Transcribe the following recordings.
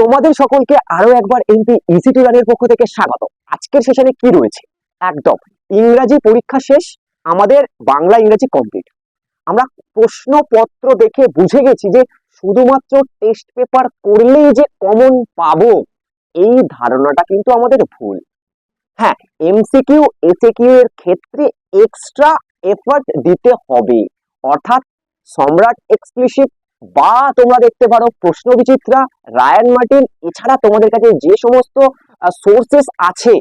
তোমাদের সকলকে আরও একবার এমপি ইসি টু রানের পক্ষ থেকে স্বাগত। আজকের সেশনে কি রয়েছে? একদম, ইংরাজি পরীক্ষা শেষ, আমাদের বাংলা ইংরাজি কমপ্লিট আমরা প্রশ্নপত্র দেখে বুঝে গেছি যে শুধুমাত্র টেস্ট পেপার করলেই যে কমন পাবো, এই ধারণাটা কিন্তু আমাদের ভুল। হ্যাঁ এমসিকিউ এসএকিউ এর ক্ষেত্রে এক্সট্রা এফার্ট দিতে হবে। অর্থাৎ সম্রাট এক্সক্লুসিভ বা তোমরা দেখতে পারো প্রশ্ন বিচিত্রা, রায়ান মার্টিন, এছাড়া তোমাদের কাছে যে সমস্ত সোর্সেস আছে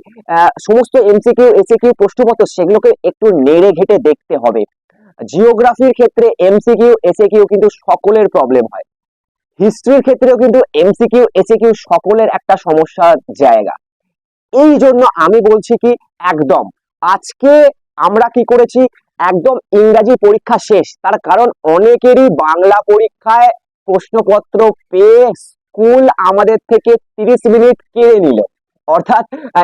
সমস্ত এমসিকিউ এসিকিউ প্রশ্নপত্র, সেগুলোকে একটু নেড়ে ঘেটে দেখতে হবে। জিওগ্রাফির ক্ষেত্রে এমসিকিউ এসিকিউ কিন্তু সকলের প্রবলেম হয়। হিস্ট্রির ক্ষেত্রেও কিন্তু এমসিকিউ এসিকিউ সকলের একটা সমস্যার জায়গা। এই জন্য আমি বলছি কি, একদম। আজকে আমরা কি করেছি? একদম ইংরাজি পরীক্ষা শেষ। তার কারণ অনেকেরই বাংলা পরীক্ষায় প্রশ্নপত্র পেয়ে স্কুল আমাদের থেকে তিরিশ মিনিট কেড়ে নিল। অর্থাৎ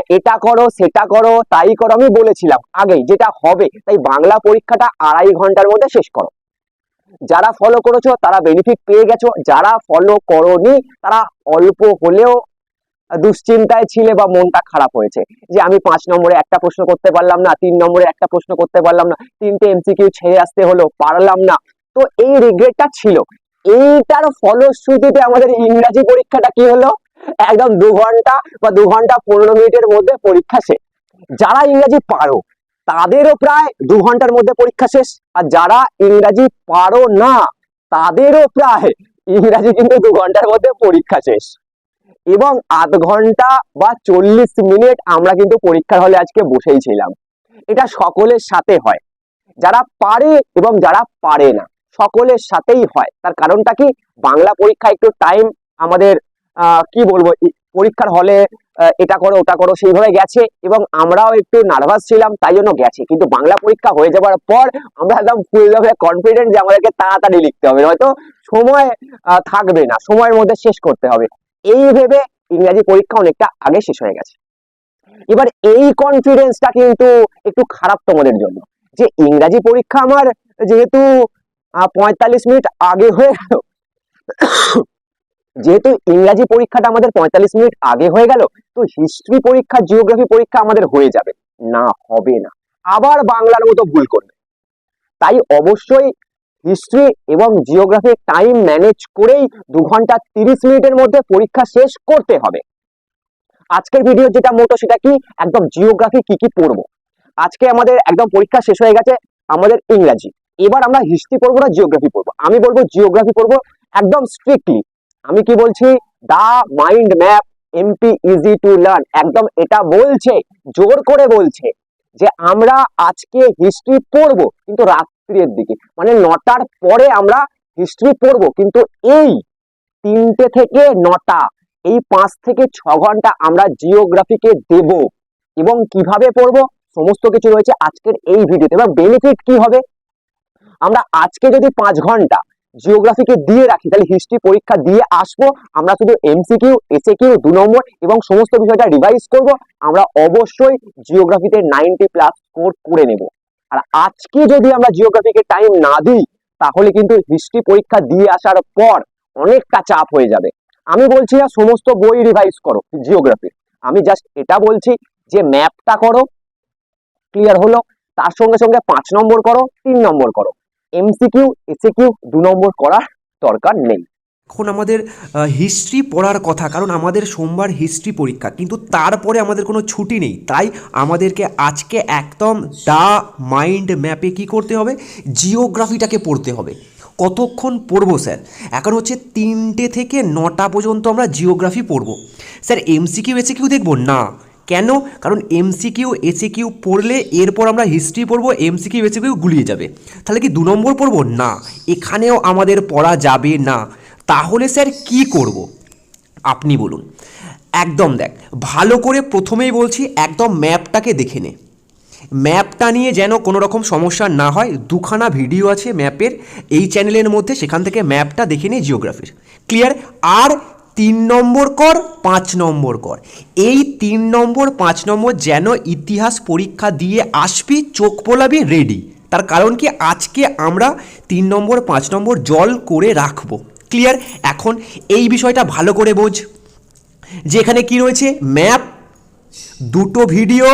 এটা করো, সেটা করো, তাই করো, আমি বলেছিলাম আগেই যেটা হবে, তাই বাংলা পরীক্ষাটা আড়াই ঘণ্টার মধ্যে শেষ করো। যারা ফলো করেছ, তারা বেনিফিট পেয়ে গেছো, যারা ফলো করোনি, তারা অল্প হলেও দুশ্চিন্তায় ছিলে বা মনটা খারাপ হয়েছে। যে আমি পাঁচ নম্বরে একটা প্রশ্ন করতে পারলাম না, তিন নম্বরে একটা প্রশ্ন করতে পারলাম না, তিনটে এমসিকিউ ছেড়ে আসতে হলো, পারলাম না। তো এই রিগ্রেটটা ছিল। এইটার ফলশ্রুতিতে আমাদের ইংরাজি পরীক্ষাটা কি হলো? একদম দু ঘণ্টা বা দু ঘণ্টা পনেরো মিনিটের মধ্যে পরীক্ষা শেষ। যারা ইংরাজি পারো, তাদেরও প্রায় দু ঘণ্টার মধ্যে পরীক্ষা শেষ। আর যারা ইংরাজি পারো না, তাদেরও প্রায় ইংরাজি কিন্তু দু ঘণ্টার মধ্যে পরীক্ষা শেষ। এবং আধ ঘণ্টা বা চল্লিশ মিনিট আমরা কিন্তু পরীক্ষার হলে আজকে বসেই ছিলাম। এটা সকলের সাথে হয়। যারা পারে এবং যারা পারে না, সকলের সাথেই হয়। তার কারণটা কি? বাংলা পরীক্ষা একটু টাইম আমাদের কি বলব পরীক্ষার হলে এটা করো, ওটা করো, সেইভাবে গেছে এবং আমরাও একটু নার্ভাস ছিলাম, তাই জন্য গেছে। কিন্তু বাংলা পরীক্ষা হয়ে যাওয়ার পর আমরা একদম ফুলভাবে কনফিডেন্ট যে আমাদেরকে তাড়াতাড়ি লিখতে হবে। হয়তো সময় থাকবে না। সময়ের মধ্যে শেষ করতে হবে। এই ভেবে ইংরাজি পরীক্ষা অনেকটা আগে শেষ হয়ে গেছে। এবার এই কনফিডেন্সটা কিন্তু একটু খারাপ তোমাদের জন্য। যে ইংরাজি পরীক্ষা আমার যেহেতু পঁয়তাল্লিশ মিনিট আগে হয়ে গেল, যেহেতু ইংরাজি পরীক্ষাটা আমাদের পঁয়তাল্লিশ মিনিট আগে হয়ে গেল, তো হিস্ট্রি পরীক্ষা জিওগ্রাফি পরীক্ষা আমাদের হয়ে যাবে। না, হবে না। আবার বাংলার মতো ভুল করবে। তাই অবশ্যই হিস্ট্রি এবং জিওগ্রাফি টাইম ম্যানেজ করেই দু ঘণ্টা তিরিশ মিনিটের মধ্যে পরীক্ষা শেষ করতে হবে। আজকের ভিডিও যেটা মোটো সেটা কি? একদম জিওগ্রাফি কি কি পড়ব? আজকে আমাদের একদম পরীক্ষা শেষ হয়ে গেছে, আমাদের ইংরাজি। এবার আমরা হিস্ট্রি পড়ব না জিওগ্রাফি পড়ব? আমি বলব জিওগ্রাফি পড়ব একদম স্ট্রিক্টলি আমি কি বলছি? The mind map, MP easy to learn একদম এটা বলছে, জোর করে বলছে যে আমরা আজকে হিস্ট্রি পড়ব, কিন্তু রাত্রির দিকে। মানে নটার পরে আমরা হিস্ট্রি পড়ব, কিন্তু এই তিনটে থেকে নটা, এই পাঁচ থেকে ছ ঘণ্টা আমরা জিওগ্রাফিকে দেব এবং কীভাবে পড়ব, সমস্ত কিছু রয়েছে আজকের এই ভিডিওতে এবং বেনিফিট কি হবে? আমরা আজকে যদি পাঁচ ঘণ্টা জিওগ্রাফিকে দিয়ে রাখি, তাহলে হিস্ট্রি পরীক্ষা দিয়ে আসব, আমরা শুধু এমসিকিউ এসএকিউ দু নম্বর এবং সমস্ত বিষয়টা রিভাইজ করব, আমরা অবশ্যই জিওগ্রাফিতে নাইনটি প্লাস স্কোর করে নেব। আর আজকে যদি আমরা জিওগ্রাফিকে টাইম না দিই, তাহলে কিন্তু হিস্ট্রি পরীক্ষা দিয়ে আসার পর অনেকটা চাপ হয়ে যাবে। আমি বলছি না সমস্ত বই রিভাইজ করো জিওগ্রাফি আমি জাস্ট এটা বলছি যে ম্যাপটা করো ক্লিয়ার হলো, তার সঙ্গে সঙ্গে পাঁচ নম্বর করো, তিন নম্বর করো। এমসিকিউ এসিকিউ দু নম্বর করার দরকার নেই। এখন আমাদের হিস্ট্রি পড়ার কথা, কারণ আমাদের সোমবার হিস্ট্রি পরীক্ষা, কিন্তু তারপরে আমাদের কোনো ছুটি নেই। তাই আমাদেরকে আজকে একদম দা মাইন্ড ম্যাপে কি করতে হবে? জিওগ্রাফিটাকে পড়তে হবে। কতক্ষণ পড়ব, স্যার? এখন হচ্ছে তিনটে থেকে নটা পর্যন্ত আমরা জিওগ্রাফি পড়ব। স্যার এমসিকিউ এসিকিউ দেখব? না। কেন? কারণ এমসিকিউ এসিকিউ পড়লে এরপর আমরা হিস্ট্রি পড়ব এমসিকিউ এসিকিউ গুলিয়ে যাবে। তাহলে কি দু নম্বর পড়ব? না। এখানেও আমাদের পড়া যাবে না। তাহলে স্যার কি করব? আপনি বলুন। একদম দেখ, ভালো করে প্রথমেই বলছি, একদম ম্যাপটাকে দেখে নে। ম্যাপটা নিয়ে যেন কোনো রকম সমস্যা না হয়, দুখানা ভিডিও আছে ম্যাপের, এই চ্যানেলের মধ্যে সেখান থেকে ম্যাপটা দেখে নে জিওগ্রাফির। ক্লিয়ার? আর তিন নম্বর কর, পাঁচ নম্বর কর। এই তিন নম্বর, পাঁচ নম্বর যেন ইতিহাস পরীক্ষা দিয়ে আসবি, চোখ পোলাবি রেডি তার কারণ কি? আজকে আমরা তিন নম্বর, পাঁচ নম্বর জল করে রাখব। ক্লিয়ার এখন এই বিষয়টা ভালো করে বোঝ। যে এখানে কি রয়েছে? ম্যাপ দুটো ভিডিও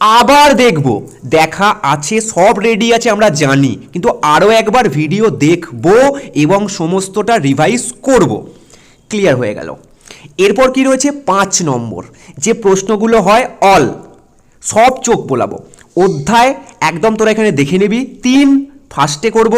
আবার দেখব। দেখা আছে, সব রেডি আছে, আমরা জানি। কিন্তু আরও একবার ভিডিও দেখব এবং সমস্তটা রিভাইজ করব। ক্লিয়ার হয়ে গেল। এরপর কি রয়েছে? পাঁচ নম্বর। যে প্রশ্নগুলো হয় অল সব চোখ বোলাবো। অধ্যায়, একদম তোরা এখানে দেখে নিবি। তিন ফার্স্টে করব,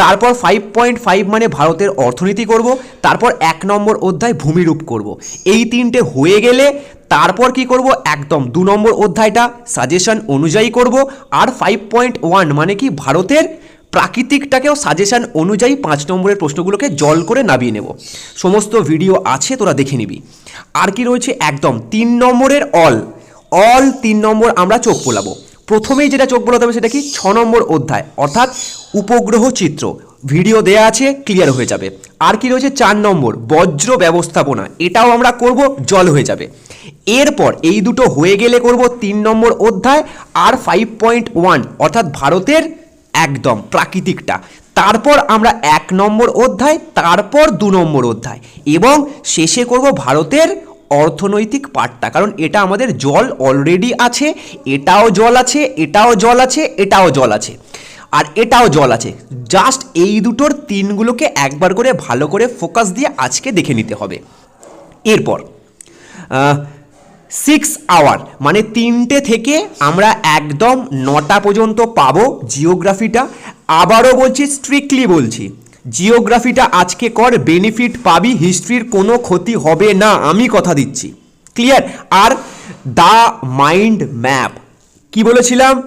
তারপর ফাইভ পয়েন্ট ফাইভ মানে ভারতের অর্থনীতি করব, তারপর এক নম্বর অধ্যায় ভূমিরূপ করব। এই তিনটে হয়ে গেলে তারপর কি করব? একদম দু নম্বর অধ্যায়টা সাজেশন অনুযায়ী করব, আর ফাইভ পয়েন্ট ওয়ান মানে কি ভারতের প্রাকৃতিকটাকেও সাজেশান অনুযায়ী পাঁচ নম্বরের প্রশ্নগুলোকে জল করে নামিয়ে নেব। সমস্ত ভিডিও আছে, তোরা দেখে নিবি। আর কি রয়েছে? একদম তিন নম্বরের অল অল তিন নম্বর আমরা চোখ বোলাবো প্রথমেই যেটা চোখ বোলাতে হবে সেটা কি? ছ নম্বর অধ্যায়। অর্থাৎ উপগ্রহ চিত্র। ভিডিও দেয়া আছে ক্লিয়ার হয়ে যাবে। আর কি রয়েছে? চার নম্বর, বজ্র ব্যবস্থাপনা। এটাও আমরা করব, জল হয়ে যাবে। এরপর এই দুটো হয়ে গেলে করব তিন নম্বর অধ্যায় আর ফাইভ পয়েন্ট ওয়ান অর্থাৎ ভারতের একদম প্রাকৃতিকটা। তারপর আমরা এক নম্বর অধ্যায়, তারপর দু নম্বর অধ্যায়। এবং শেষে করব ভারতের অর্থনৈতিক পার্টটা, কারণ এটা আমাদের জল অলরেডি আছে, এটাও জল আছে, এটাও জল আছে, এটাও জল আছে, আর এটাও জল আছে। জাস্ট এই দুটোর তিনগুলোকে একবার করে ভালো করে ফোকাস দিয়ে আজকে দেখে নিতে হবে। এরপর সিক্স আওয়ার মানে তিনটে থেকে আমরা একদম নটা পর্যন্ত পাবো জিওগ্রাফিটা আবারও বলছি স্ট্রিক্টলি বলছি জিওগ্রাফিটা আজকে কর বেনিফিট পাবি হিস্ট্রির কোনো ক্ষতি হবে না, আমি কথা দিচ্ছি। ক্লিয়ার আর দ্য মাইন্ড ম্যাপ। কি বলেছিলাম?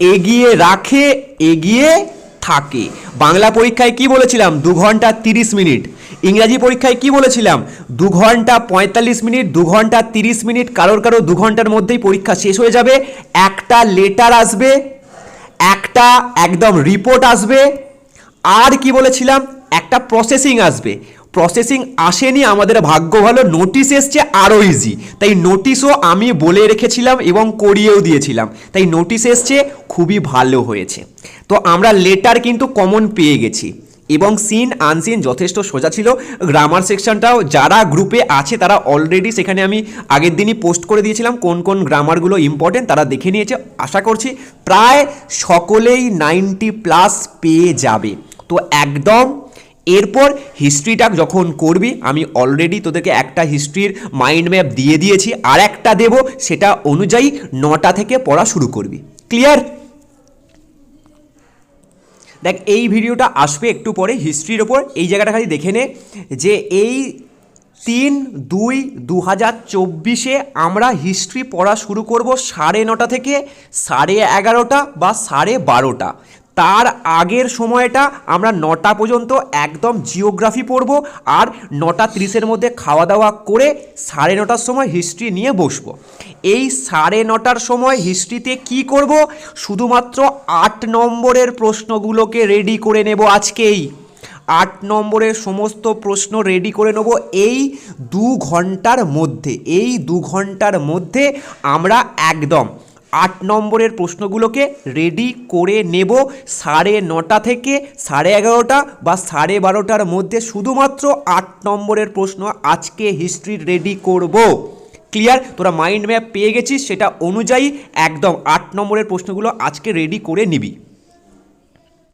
এগিয়ে রাখে, এগিয়ে থাকে। বাংলা পরীক্ষায় কি বলেছিলাম? দু ঘণ্টা তিরিশ মিনিট। ইংরাজি পরীক্ষায় কি বলেছিলাম? দু ঘণ্টা পঁয়তাল্লিশ মিনিট, দু ঘণ্টা তিরিশ মিনিট, কারোর কারও দু ঘণ্টার মধ্যেই পরীক্ষা শেষ হয়ে যাবে। একটা লেটার আসবে, একটা একদম রিপোর্ট আসবে। আর কি বলেছিলাম? একটা প্রসেসিং আসবে। প্রসেসিং আসেনি, আমাদের ভাগ্য ভালো নোটিশ এসছে আরও ইজি তাই নোটিশও আমি বলে রেখেছিলাম এবং করিয়েও দিয়েছিলাম। তাই নোটিশ এসছে, খুবই ভালো হয়েছে। তো আমরা লেটার কিন্তু কমন পেয়ে গেছি। এবং সিন আনসিন যথেষ্ট সোজা ছিল। গ্রামার সেকশনটাও যারা গ্রুপে আছে, তারা অলরেডি সেখানে আমি আগের দিনই পোস্ট করে দিয়েছিলাম কোন কোন গ্রামারগুলো ইম্পর্টেন্ট তারা দেখে নিয়েছে। আশা করছি প্রায় সকলেই নাইনটি প্লাস পেয়ে যাবে। তো একদম এরপর হিস্ট্রিটা যখন করবি, আমি অলরেডি তোদেরকে একটা হিস্ট্রির মাইন্ড ম্যাপ দিয়ে দিয়েছি আর একটা দেব, সেটা অনুযায়ী নটা থেকে পড়া শুরু করবি। ক্লিয়ার দেখ, এই ভিডিওটা আসবে একটু পরে হিস্ট্রির ওপর, এই জায়গাটা খালি দেখে নে যে এই তিন, দুই দু হাজার চব্বিশে আমরা হিস্ট্রি পড়া শুরু করব সাড়ে নটা থেকে সাড়ে এগারোটা বা সাড়ে বারোটা। তার আগের সময়টা আমরা নটা পর্যন্ত একদম জিওগ্রাফি পড়ব আর নটা তিরিশের মধ্যে খাওয়া দাওয়া করে সাড়ে নটার সময় হিস্ট্রি নিয়ে বসবো। এই সাড়ে নটার সময় হিস্ট্রিতে কি করব? শুধুমাত্র আট নম্বরের প্রশ্নগুলোকে রেডি করে নেব আজকেই। আট নম্বরের সমস্ত প্রশ্ন রেডি করে নেব এই দু ঘণ্টার মধ্যে, এই দু ঘণ্টার মধ্যে আমরা একদম আট নম্বরের প্রশ্নগুলোকে রেডি করে নেব সাড়ে নটা থেকে সাড়ে এগারোটা বা সাড়ে বারোটার মধ্যে শুধুমাত্র আট নম্বরের প্রশ্ন আজকে হিস্ট্রি রেডি করব। ক্লিয়ার তোরা মাইন্ড ম্যাপ পেয়ে গেছিস, সেটা অনুযায়ী একদম আট নম্বরের প্রশ্নগুলো আজকে রেডি করে নিবি।